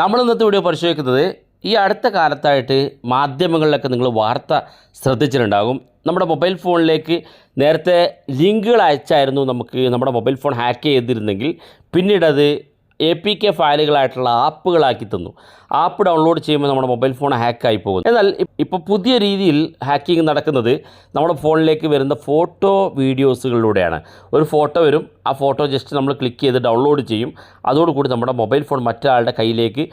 നമ്മൾ ഇന്നത്തെ വീഡിയോ പരിശോധിക്കുന്നത് ഈ അടുത്ത കാലത്തായിട്ട് മാധ്യമങ്ങളിലൊക്കെ നിങ്ങൾ വാർത്ത ശ്രദ്ധിച്ചിട്ടുണ്ടാകും. നമ്മുടെ മൊബൈൽ ഫോണിലേക്ക് നേരത്തെ ലിങ്കുകൾ അയച്ചായിരുന്നു നമുക്ക് നമ്മുടെ മൊബൈൽ ഫോൺ ഹാക്ക് ചെയ്തിരുന്നെങ്കിൽ പിന്നീടത് എ പി കെ ഫയലുകളായിട്ടുള്ള ആപ്പുകളാക്കി തന്നു. ആപ്പ് ഡൗൺലോഡ് ചെയ്യുമ്പോൾ നമ്മുടെ മൊബൈൽ ഫോൺ ഹാക്കായി പോകും എന്നാൽ ഇപ്പോൾ പുതിയ രീതിയിൽ ഹാക്കിംഗ് നടക്കുന്നത് നമ്മുടെ ഫോണിലേക്ക് വരുന്ന ഫോട്ടോ വീഡിയോസുകളിലൂടെയാണ്. ഒരു ഫോട്ടോ വരും ആ ഫോട്ടോ ജസ്റ്റ് നമ്മൾ ക്ലിക്ക് ചെയ്ത് ഡൗൺലോഡ് ചെയ്യും. അതോടുകൂടി നമ്മുടെ മൊബൈൽ ഫോൺ മറ്റൊരാളുടെ കയ്യിലേക്ക്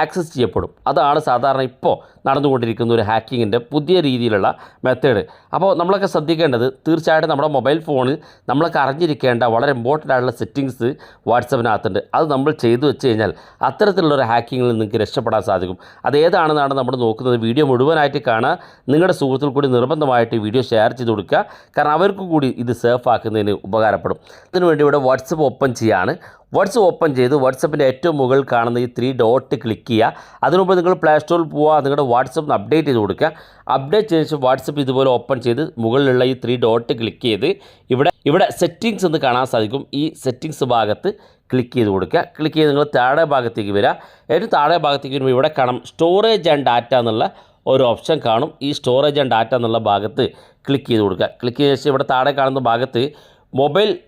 ആക്സസ് ചെയ്യപ്പെടും. അതാണ് സാധാരണ ഇപ്പോൾ നടന്നുകൊണ്ടിരിക്കുന്ന ഒരു ഹാക്കിങ്ങിന്റെ പുതിയ രീതിയിലുള്ള മെത്തേഡ്. അപ്പോൾ നമ്മളൊക്കെ ശ്രദ്ധിക്കേണ്ടത് തീർച്ചയായിട്ടും നമ്മുടെ മൊബൈൽ ഫോണിൽ നമ്മളൊക്കെ അറിഞ്ഞിരിക്കേണ്ട വളരെ ഇമ്പോർട്ടന്റ് ആയിട്ടുള്ള സെറ്റിങ്സ് വാട്സപ്പിനകത്തുണ്ട്. അത് നമ്മൾ ചെയ്തു വെച്ച് കഴിഞ്ഞാൽ അത്തരത്തിലുള്ള ഒരു ഹാക്കിങ്ങിൽ നിങ്ങൾക്ക് രക്ഷപ്പെടാൻ സാധിക്കും. അത് ഏതാണെന്നാണ് നമ്മൾ നോക്കുന്നത്. വീഡിയോ മുഴുവനായിട്ട് കാണുക. നിങ്ങളുടെ സുഹൃത്തിൽ കൂടി നിർബന്ധമായിട്ട് വീഡിയോ ഷെയർ ചെയ്ത് കൊടുക്കുക. കാരണം അവർക്കും കൂടി ഇത് സേഫ് ആക്കുന്നതിന് ഉപകാരപ്പെടും. അതിനുവേണ്ടി ഇവിടെ വാട്സപ്പ് ഓപ്പൺ ചെയ്യാണ്. വാട്സപ്പ് ഓപ്പൺ ചെയ്ത് വാട്സപ്പിന്റെ ഏറ്റവും മുകളിൽ കാണുന്ന ഈ ത്രീ ഡോട്ട് ക്ലിക്ക് ചെയ്യുക. അതിനുമുമ്പ് നിങ്ങൾ പ്ലേ സ്റ്റോറിൽ പോവുക. നിങ്ങളുടെ വാട്സപ്പ് അപ്ഡേറ്റ് ചെയ്ത് കൊടുക്കുക. അപ്ഡേറ്റ് ചെയ്ത വാട്സപ്പ് ഇതുപോലെ ഓപ്പൺ ചെയ്ത് മുകളിലുള്ള ഈ ത്രീ ഡോട്ട് ക്ലിക്ക് ചെയ്ത് ഇവിടെ ഇവിടെ സെറ്റിങ്സ് എന്ന് കാണാൻ സാധിക്കും. ഈ സെറ്റിങ്സ് ഭാഗത്ത് ക്ലിക്ക് ചെയ്ത് കൊടുക്കുക. ക്ലിക്ക് ചെയ്ത് നിങ്ങൾ താഴെ ഭാഗത്തേക്ക് വരിക. ഏറ്റവും താഴെ ഭാഗത്തേക്ക് വരുമ്പോൾ ഇവിടെ കാണാം സ്റ്റോറേജ് ആൻഡ് ഡാറ്റ എന്നുള്ള ഒരു ഓപ്ഷൻ കാണും. ഈ സ്റ്റോറേജ് ആൻഡ് ഡാറ്റ എന്നുള്ള ഭാഗത്ത് ക്ലിക്ക് ചെയ്ത് കൊടുക്കുക. ക്ലിക്ക് ചെയ്ത ശേഷം ഇവിടെ താഴെ കാണുന്ന ഭാഗത്ത് mobile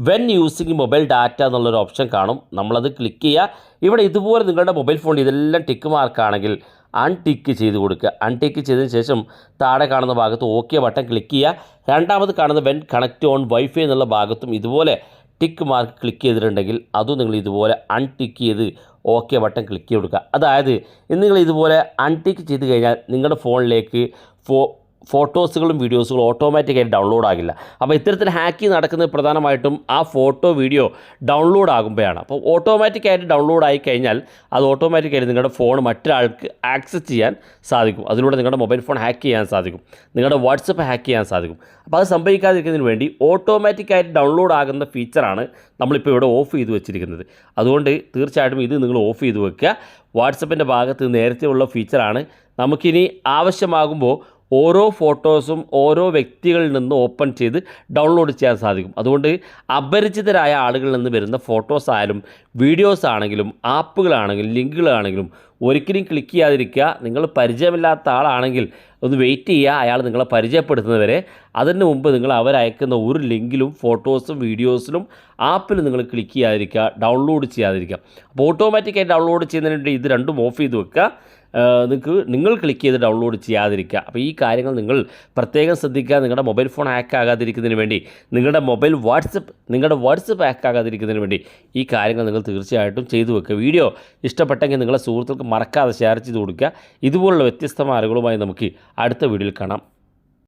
when using mobile data എന്നുള്ളൊരു ഓപ്ഷൻ കാണും. നമ്മളത് ക്ലിക്ക് ചെയ്യുക. ഇവിടെ ഇതുപോലെ നിങ്ങളുടെ മൊബൈൽ ഫോണിൽ ഇതെല്ലാം ടിക്ക് മാർക്കാണെങ്കിൽ അൺടിക്ക് ചെയ്ത് കൊടുക്കുക. അൺടിക്ക് ചെയ്തതിന് ശേഷം താഴെ കാണുന്ന ഭാഗത്ത് ഓക്കെ ബട്ടൺ ക്ലിക്ക് ചെയ്യുക. രണ്ടാമത് കാണുന്ന വെൻ കണക്റ്റ് ഓൺ വൈഫൈ എന്നുള്ള ഭാഗത്തും ഇതുപോലെ ടിക്ക് മാർക്ക് ക്ലിക്ക് ചെയ്തിട്ടുണ്ടെങ്കിൽ അതും നിങ്ങൾ ഇതുപോലെ അൺടിക്ക് ചെയ്ത് ഓക്കെ ബട്ടൺ ക്ലിക്ക് ചെയ്ത് കൊടുക്കുക. അതായത് നിങ്ങൾ ഇതുപോലെ അൺടിക്ക് ചെയ്ത് കഴിഞ്ഞാൽ നിങ്ങളുടെ ഫോണിലേക്ക് ഫോ ഫോട്ടോസുകളും വീഡിയോസുകളും ഓട്ടോമാറ്റിക്കായി ഡൗൺലോഡ് ആകില്ല. അപ്പോൾ ഇത്തരത്തിൽ ഹാക്കിങ് നടക്കുന്നത് പ്രധാനമായിട്ടും ആ ഫോട്ടോ വീഡിയോ ഡൗൺലോഡ് ആകുമ്പോഴാണ്. അപ്പോൾ ഓട്ടോമാറ്റിക്കായിട്ട് ഡൗൺലോഡ് ആയി കഴിഞ്ഞാൽ അത് ഓട്ടോമാറ്റിക്കായിട്ട് നിങ്ങളുടെ ഫോൺ മറ്റൊരാൾക്ക് ആക്സസ് ചെയ്യാൻ സാധിക്കും. അതിലൂടെ നിങ്ങളുടെ മൊബൈൽ ഫോൺ ഹാക്ക് ചെയ്യാൻ സാധിക്കും. നിങ്ങളുടെ വാട്സപ്പ് ഹാക്ക് ചെയ്യാൻ സാധിക്കും. അപ്പോൾ അത് സംഭവിക്കാതിരിക്കുന്നതിന് വേണ്ടി ഓട്ടോമാറ്റിക്കായിട്ട് ഡൗൺലോഡ് ആകുന്ന ഫീച്ചറാണ് നമ്മളിപ്പോൾ ഇവിടെ ഓഫ് ചെയ്ത് വെച്ചിരിക്കുന്നത്. അതുകൊണ്ട് തീർച്ചയായിട്ടും ഇത് നിങ്ങൾ ഓഫ് ചെയ്ത് വെക്കുക. വാട്സപ്പിന്റെ ഭാഗത്ത് നേരത്തെ ഉള്ള ഫീച്ചറാണ് നമുക്കിനി ആവശ്യമാകുമ്പോൾ ഓരോ ഫോട്ടോസും ഓരോ വ്യക്തികളിൽ നിന്ന് ഓപ്പൺ ചെയ്ത് ഡൗൺലോഡ് ചെയ്യാൻ സാധിക്കും. അതുകൊണ്ട് അപരിചിതരായ ആളുകളിൽ നിന്ന് വരുന്ന ഫോട്ടോസ് ആയാലും വീഡിയോസ് ആണെങ്കിലും ആപ്പുകളാണെങ്കിലും ലിങ്കുകളാണെങ്കിലും ഒരിക്കലും ക്ലിക്ക് ചെയ്യാതിരിക്കുക. നിങ്ങൾ പരിചയമില്ലാത്ത ആളാണെങ്കിൽ ഒന്ന് വെയിറ്റ് ചെയ്യുക. അയാൾ നിങ്ങളെ പരിചയപ്പെടുത്തുന്നവരെ അതിന് മുമ്പ് നിങ്ങൾ അവരയക്കുന്ന ഒരു ലിങ്കിലും ഫോട്ടോസും വീഡിയോസിലും ആപ്പിൽ നിങ്ങൾ ക്ലിക്ക് ചെയ്യാതിരിക്കുക. ഡൗൺലോഡ് ചെയ്യാതിരിക്കുക. അപ്പോൾ ഓട്ടോമാറ്റിക്കായി ഡൗൺലോഡ് ചെയ്യുന്നതിന് വേണ്ടി ഇത് രണ്ടും ഓഫ് ചെയ്ത് വെക്കുക. നിങ്ങൾക്ക് നിങ്ങൾ ക്ലിക്ക് ചെയ്ത് ഡൗൺലോഡ് ചെയ്യാതിരിക്കുക. അപ്പോൾ ഈ കാര്യങ്ങൾ നിങ്ങൾ പ്രത്യേകം ശ്രദ്ധിക്കുക. നിങ്ങളുടെ മൊബൈൽ ഫോൺ ഹാക്ക് ആകാതിരിക്കുന്നതിന് വേണ്ടി നിങ്ങളുടെ മൊബൈൽ വാട്സപ്പ് നിങ്ങളുടെ വാട്സപ്പ് ഹാക്ക് ആകാതിരിക്കുന്നതിന് വേണ്ടി ഈ കാര്യങ്ങൾ നിങ്ങൾ തീർച്ചയായിട്ടും ചെയ്തു വെക്കുക. വീഡിയോ ഇഷ്ടപ്പെട്ടെങ്കിൽ നിങ്ങളെ സുഹൃത്തുക്കൾക്ക് മറക്കാതെ ഷെയർ ചെയ്ത് കൊടുക്കുക. ഇതുപോലുള്ള വ്യത്യസ്തമായ അറിവുകളുമായി നമുക്ക് അടുത്ത വീഡിയോയിൽ കാണാം.